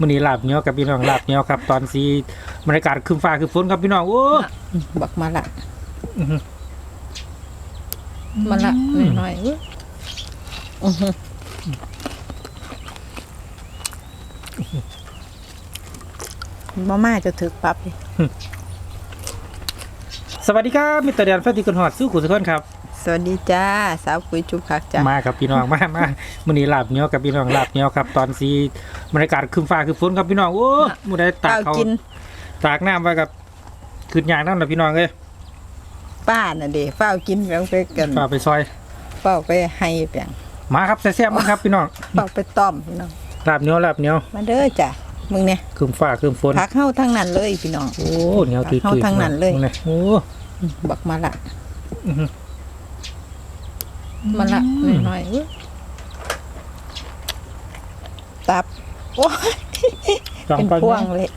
มื้อนี้ลาบเหนียวกับพี่น้องลาบเหนียวครับ ตอนสีบรรยากาศครึ้มฟ้าครึ้มฝนครับพี่น้องโอ้บักมาละอื้อหือ มาละน้อยๆอุ๊ยอื้อหือมาม่าจะถึกปั๊บเลยสวัสดีครับมิตรเดียนแฟนติคนฮอดสู้ขุนสุขนครับ สวัสดีจ้าสาวคุยจุบคักจ้ามาครับพี่น้องมามามื้อนี้ลาบเหนียวกับพี่น้องลาบเหนียวครับ ตอนสีบรรยากาศครึ้มฟ้าครึ้มฝนครับพี่น้องโอ้มื้อใดตากข้าวเขากินตากน้ำไว้กับขึ้นยางนั่นแหละพี่น้องเอ้ยป้าน่ะเด้ฝ้าวกินแบงไปกันฝ้าไปซอยเฝ้าวไปให้แบงมาครับแซ่บๆมั้งครับพี่น้องเฝ้าวไปต้อมพี่น้องลาบเหนียวลาบเหนียวมาเด้อจ้ะมึงเนี่ยครึ้มฟ้าครึ้มฝนพักเข้าทั้งนั้นเลยพี่น้องโอ้เหนียวตุยๆเอาทางนั้นเลยนี่โอ้อืมบักมาละอื้อหือ มาละน้อยๆอุ๊ยตับโอ้ยสองเป็นก้อนพวงเลย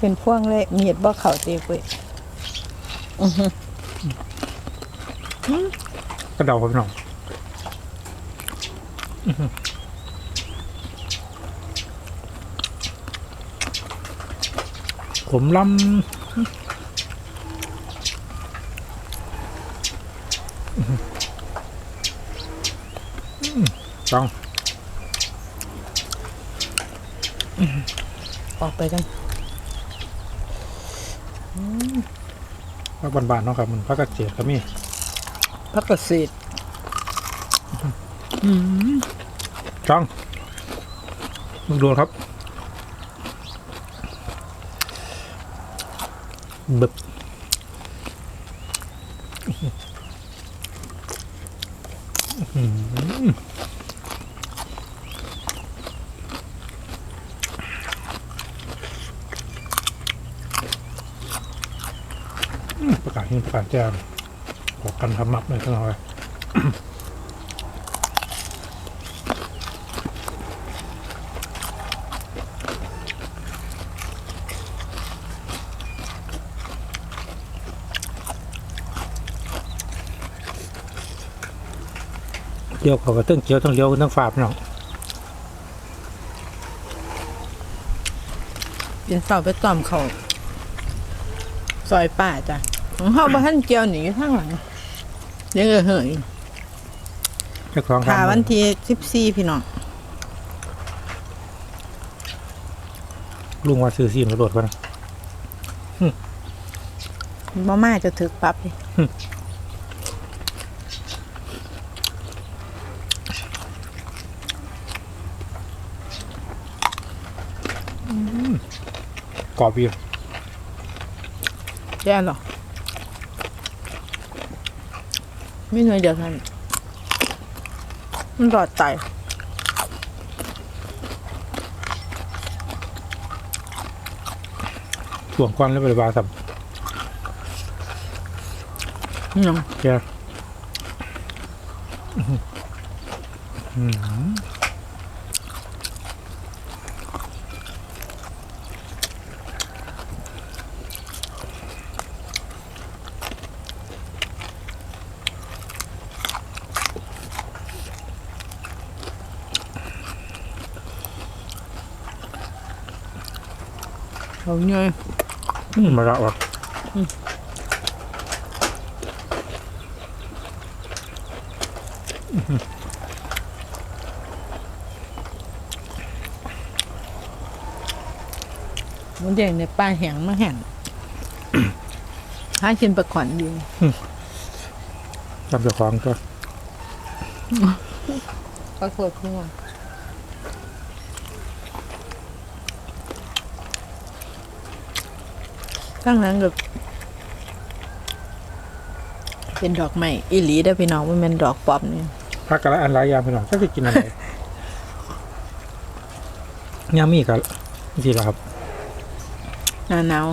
เป็นพวงเลยมีดบ่เข่าเตีเว้ยอือหือกระเดาครับพี่น้องอื้อหือขมลำอื้อหืออืม ต้องออกไปกันพักบานๆเนาะครับมันพักกระเจี๊ยบครับมี่พักเกษตรจ้องมึงดูครับ บึบอื้อหืออืมประ กาศนี่ประกาศแจ้งขอกันทำมับเลยทั้งหน่อยเกี่ยวเขาก็ตึ้งเกี่ยวทั้งเลี้ยวทั้งฝาบเนาะเป็นเสาไปต้อมเขาซอยป้าจ้ะ ของเฮาบ่ทันเกี่ยวหนีอยู่ข้างหลังยังเออเหยเจ้าของค่ะทำวันที่สิบสี่พี่น้องลุงว่าซื้อซีมกระโดดก่อนนะมาม่าจะถึกปั๊บเลยกรอบวีแย่หรอ ไม่หน่วยเดียวเท่านั้นมันรอดตายช่วงก้อนแล้วไปบาสับนี่น้อง แกอื้อหืออื้อหือ เขาเงยอืมมาละวะมันเด่งในป้าแหงมาแห่งหากินประขวัญอยู่จำเจ้าของก็ปรากฏขึ้นมา ข้างหลังกับเป็นดอกไม้อีหลีได้อพี่น้องว่ามันดอกปลอมนี่พักกันละอันหลายอย่างพี่น้องจะไปกินอะไรยามีกันสิละครับหน้าหนาว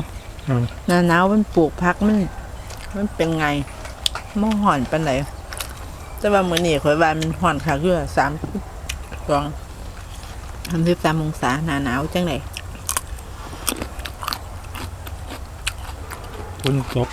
อืมหน้าหนาวมันปลูกพักมัน มันเป็นไงมองห่อนปันไหนแต่ว่ามื้อนี้ข่อยว่ามันห่อนค่ะคือสามสองทำสิบสามองศาหน้าหนาวจังได คุณจบ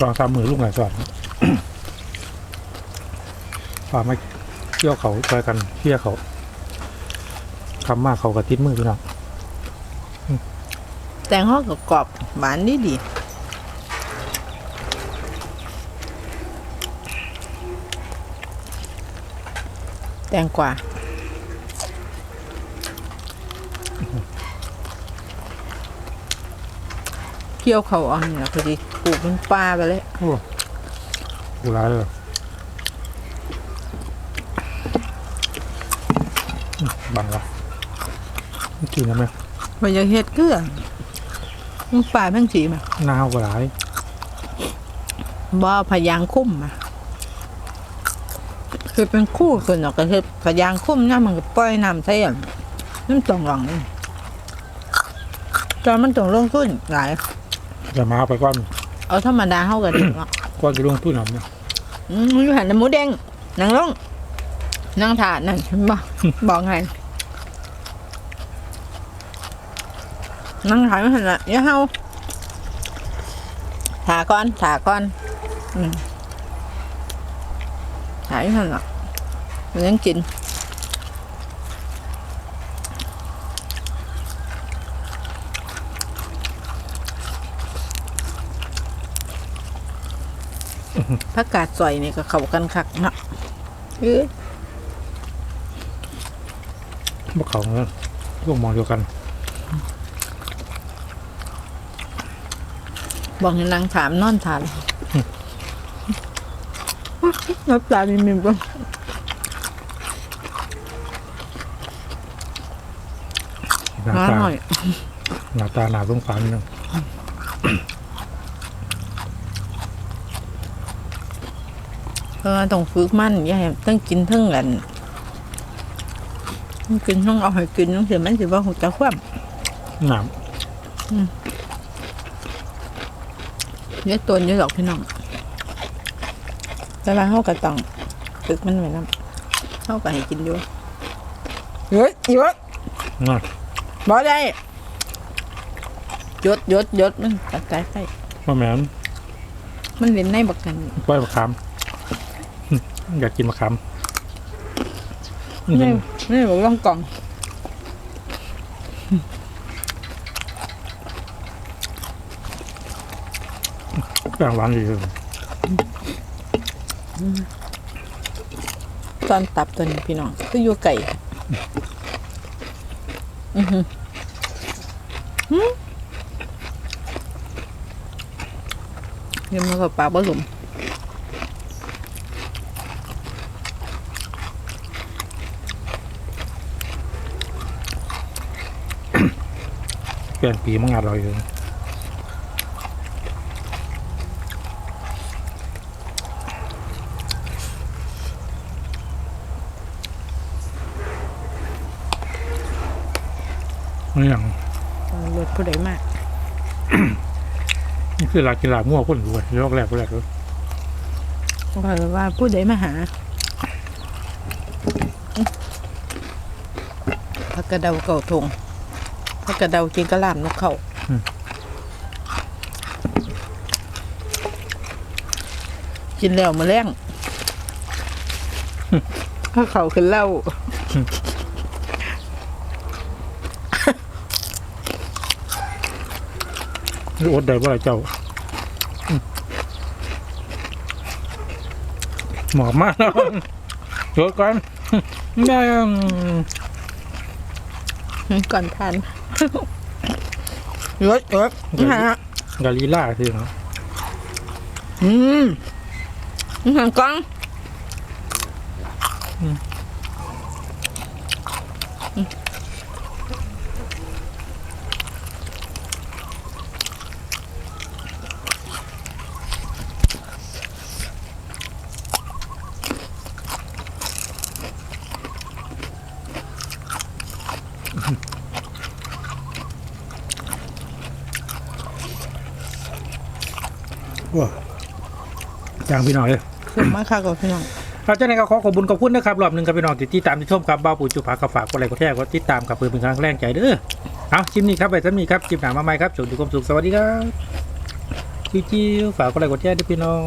สองสามมือลูกหน่อยสอนฝ่าไม่เที่ยวเขาช่วยกันเที่ยวเขาคำมากเขากระติดมือพี่น้อง แตงหอกกรอบๆหวานดีดีแตงกว่าเคี่ยวเขาอ่อนเนี่ยพอดีปลูกเป็นป่าไปเลยโอ้ดูร้ายเลยอืมบังละไม่กินนะแม่พอยากเฮ็ดเกลือ มันป่าแม่งสีมาหนาวกว่าร้ายบ่พยางคุ้มมาคือเป็นคู่ขึ้นออกก็คือพยางคุ้มน้ำมันก็ปล่อยน้ำใส่อะน้ำตองหลังนี่ตอนมันต้องลงทุนหลายจะมาไปก้อนเอาธรรมดาเฮาก็ได้เนาะก้อนจะลงตู้หนำเนี่ยอืมอยู่หันน้ำหมูแดงนั่งลงนั่งถาดนั่นเห็นบ่บอกไง นั่งถาดไม่หันละอย่าเฮาถาก่อนถาก่อน อืมถาไม่หันละมันยังกินผักกาดซอยนี่ก็เข้ากันคักเนาะเอ้ยพวกเขาเนี่ยพวกมองเดียวกัน บอกให้นางถามนอนทานน้ำตาลมีบ้างหน้าน้าตาหน่อยหน้าตาหนาสงสารนิดนึงเออต้องฝึกมันอย่าให้ต้องกินทั้งกันต้องกินต้องเอาให้กินต้องเสียมันสิว่าหัวจะคว่หนามำเยอะตัวเยอะหรอกพี่น้องแต่ว่าเขาก็ต้องฝึกมันไว้นะเขาก็ให้กินอยู่เยอะเยอะน่ะบ่ได้ยดยดยดมันตัดใจไปว่าแม่นมันเล่นในบักกันปล่อยมะขามอยากกินมะขาม นี่นี่บอกว่างกล่อง แป้งหวานดีเลยตอนตับตัวนี้พี่น้องก็อยู่ไก่อือหือหืมเดี๋ยังมากับปลาผสมแป้งปีมันอร่อย เลยนี่อย่างรสผู้ใดมากนี่คือลากินลาบมั่วคนรวยโลกแรกแรกเลยเพราะว่าผู้ใดมาหาพักกระเดาเก่าทงพักกระเดากินกระลามนกเขากินแล้วมาแล้งถ้าเขาขึ้นเหล้า อดได้ว่าไรเจ้าอืมหมอบมากแล้วเดี๋ยวก่อนได้อืมก่อนทานยศยศฮะกาลีล่าสิเนาะอืมหันกล้อง ว้าจางพี่น้อยเลยขึ้นมาค่ะกับพี่น้องเราจะในก็ขอขอบคุญขอบคุณนะครับรอบหนึ่งครับพี่น้องที่ติดตามที่ชมครับบ้าปู่จุภากับฝากกดไลค์กดแชร์กดติดตามกับเพื่อเป็นกำลังแรงใจเด้อเอาชิมนี้ครับไปสำนีครับชิมหนามาใหม่ครับสวัสดีความสุขสวัสดีครับจิ้วๆฝากกดไลค์กดแชร์ด้วยพี่น้อง